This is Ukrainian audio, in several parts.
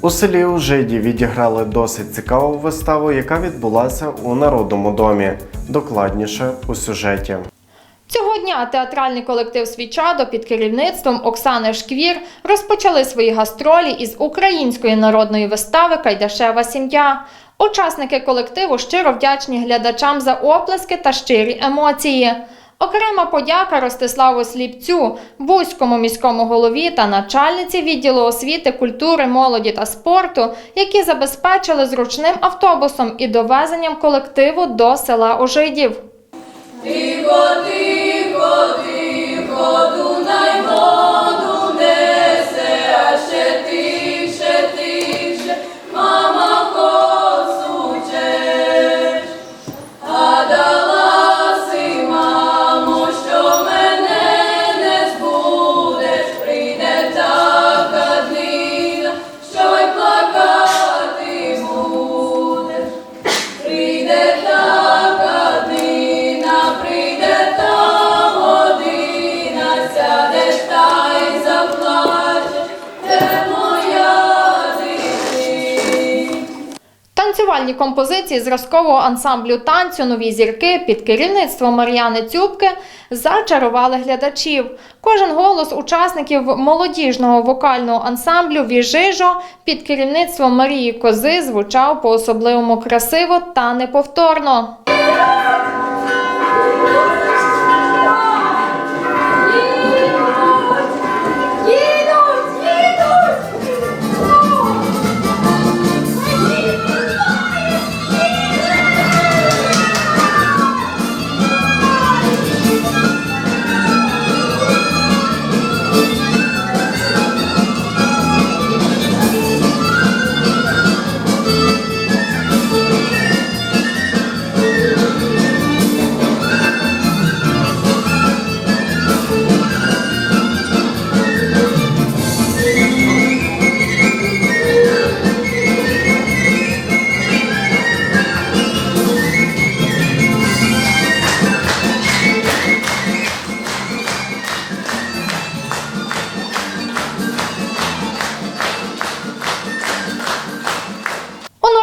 У селі Ужиді відіграли досить цікаву виставу, яка відбулася у Народному домі. Докладніше у сюжеті. Цього дня театральний колектив Свічадо під керівництвом Оксани Шквір розпочали свої гастролі із української народної вистави Кайдашева сім'я. Учасники колективу щиро вдячні глядачам за оплески та щирі емоції. Окрема подяка Ростиславу Сліпцю, вузькому міському голові та начальниці відділу освіти, культури, молоді та спорту, які забезпечили зручним автобусом і довезенням колективу до села Ожидів. Танцювальні композиції зразкового ансамблю танцю Нові зірки під керівництвом Мар'яни Цюбки зачарували глядачів. Кожен голос учасників молодіжного вокального ансамблю Віжижо під керівництвом Марії Кози звучав по-особливому красиво та неповторно.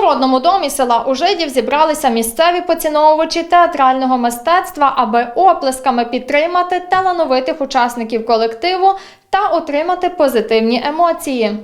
Народному домі села Ужидів зібралися місцеві поціновувачі театрального мистецтва, аби оплесками підтримати талановитих учасників колективу та отримати позитивні емоції.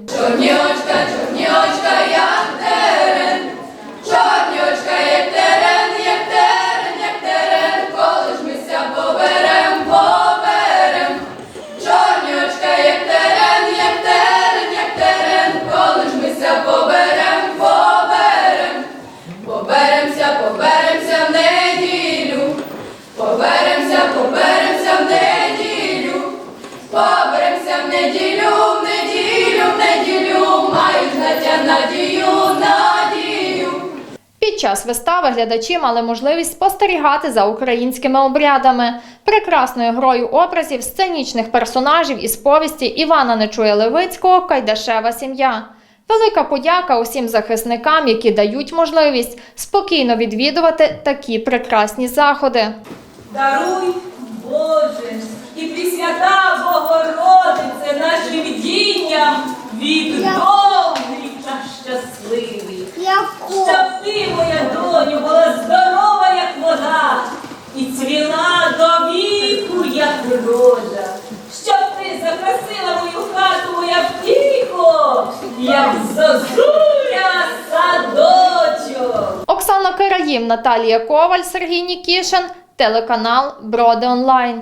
Час вистави глядачі мали можливість спостерігати за українськими обрядами, прекрасною грою образів сценічних персонажів із повісті Івана Нечуя Левицького Кайдашева сім'я. Велика подяка усім захисникам, які дають можливість спокійно відвідувати такі прекрасні заходи. Даруй, Боже, і Пресвята Богородице нашим дінням вік довгий та щасливий. Зозуля садочок. Оксана Караїв, Наталія Коваль, Сергій Нікішин, телеканал Броди Онлайн.